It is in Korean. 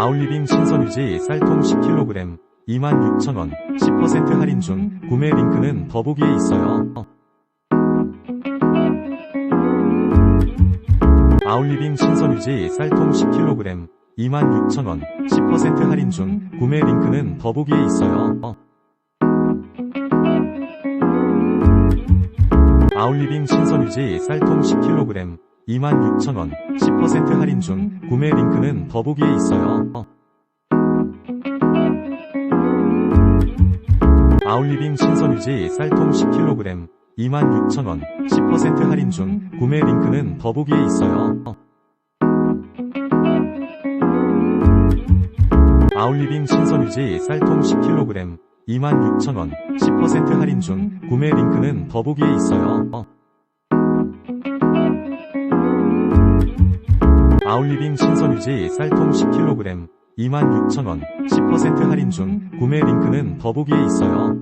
아울리빙 신선유지 쌀통 10kg 26,000원 10% 할인 중 구매 링크는 더보기에 있어요. 아울리빙 신선유지 쌀통 10kg 26,000원 10% 할인 중 구매 링크는 더보기에 있어요. 아울리빙 신선유지 쌀통 10kg 26,000원 10% 할인 중 구매 링크는 더보기에 있어요. 아울리빙 신선유지 쌀통 10kg 26,000원 10% 할인 중 구매 링크는 더보기에 있어요. 아울리빙 신선유지 쌀통 10kg 26,000원 10% 할인 중 구매 링크는 더보기에 있어요. 아울리빙 신선유지 쌀통 10kg 26,000원 10% 할인 중 구매 링크는 더보기에 있어요.